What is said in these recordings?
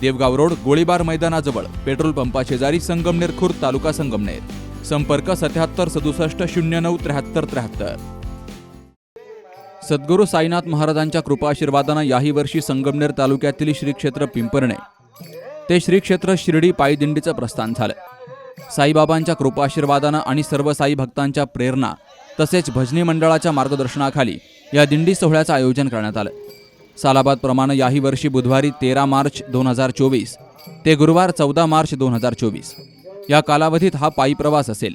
Devgaon road गोळीबार मैदानाजवळ petrol पंपा शेजारी संगमनेर खुर्द तालुका संगमनेर. संपर्क सत्याहत्तर सदुसष्ट शून्य नऊ त्र्याहत्तर त्र्याहत्तर. सद्गुरू साईनाथ महाराजांच्या कृपाशीर्वादानं याही वर्षी संगमनेर तालुक्यातील श्री क्षेत्र पिंपरणे. ते श्री क्षेत्र शिर्डी पायदिंडीचं प्रस्थान झालं. साईबाबांच्या कृपाशीर्वादानं आणि सर्व साई भक्तांच्या प्रेरणा तसेच भजनी मंडळाच्या मार्गदर्शनाखाली या दिंडी सोहळ्याचं आयोजन करण्यात आलं. सालाबादप्रमाणे याही वर्षी बुधवारी तेरा मार्च दोन हजार चोवीस ते गुरुवार चौदा मार्च दोन हजार चोवीस. या कालावधीत हा पायी प्रवास असेल.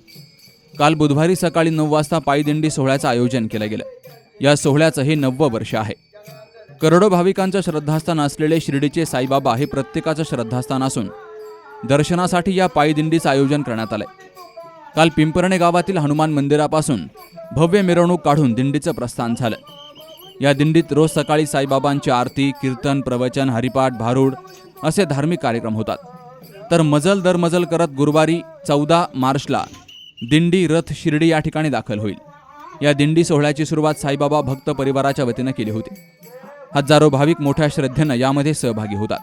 काल बुधवारी सकाळी नऊ वाजता पायदिंडी सोहळ्याचं आयोजन केलं गेलं. या सोहळ्याचं हे नववं वर्ष आहे. करोडो भाविकांचं श्रद्धास्थान असलेले शिर्डीचे साईबाबा हे प्रत्येकाचं श्रद्धास्थान असून दर्शनासाठी या पायदिंडीचं आयोजन करण्यात आलंय. काल पिंपरणे गावातील हनुमान मंदिरापासून भव्य मिरवणूक काढून दिंडीचं प्रस्थान झालं. या दिंडीत रोज सकाळी साईबाबांची आरती कीर्तन प्रवचन हरिपाठ भारूड असे धार्मिक कार्यक्रम होतात. तर मजल दर मजल करत गुरुवारी चौदा मार्चला दिंडी रथ शिर्डी या ठिकाणी दाखल होईल. या दिंडी सोहळ्याची सुरुवात साईबाबा भक्त परिवाराच्या वतीनं केली होती. हजारो भाविक मोठ्या श्रद्धेनं यामध्ये सहभागी होतात.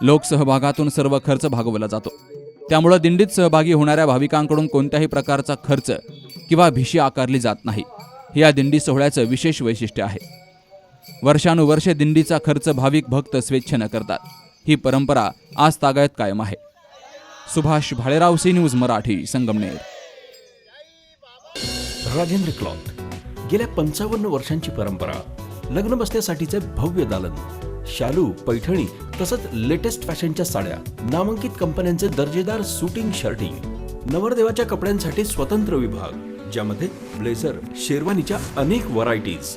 लोकसहभागातून सर्व खर्च भागवला जातो. त्यामुळं दिंडीत सहभागी होणाऱ्या भाविकांकडून कोणत्याही प्रकारचा खर्च किंवा भिशी आकारली जात नाही. हे या दिंडी सोहळ्याचं विशेष वैशिष्ट्य आहे. वर्षानुवर्षे दिंडीचा खर्च भाविक भक्त स्वेच्छेनं करतात. ही परंपरा आज तागायत कायम आहे. Subhash Bhalerao C news Marathi Sangamner. Rajendra cloth. गेल्या पंचावन्न वर्षांची परंपरा लग्न बसण्यासाठीचे भव्य दालन शालू पैठणी तसंच लेटेस्ट फॅशनच्या साड्या नामांकित कंपन्यांचे दर्जेदार सुटिंग शर्टिंग नवरदेवाच्या कपड्यांसाठी स्वतंत्र विभाग ज्यामध्ये ब्लेझर शेरवानीच्या अनेक व्हरायटीज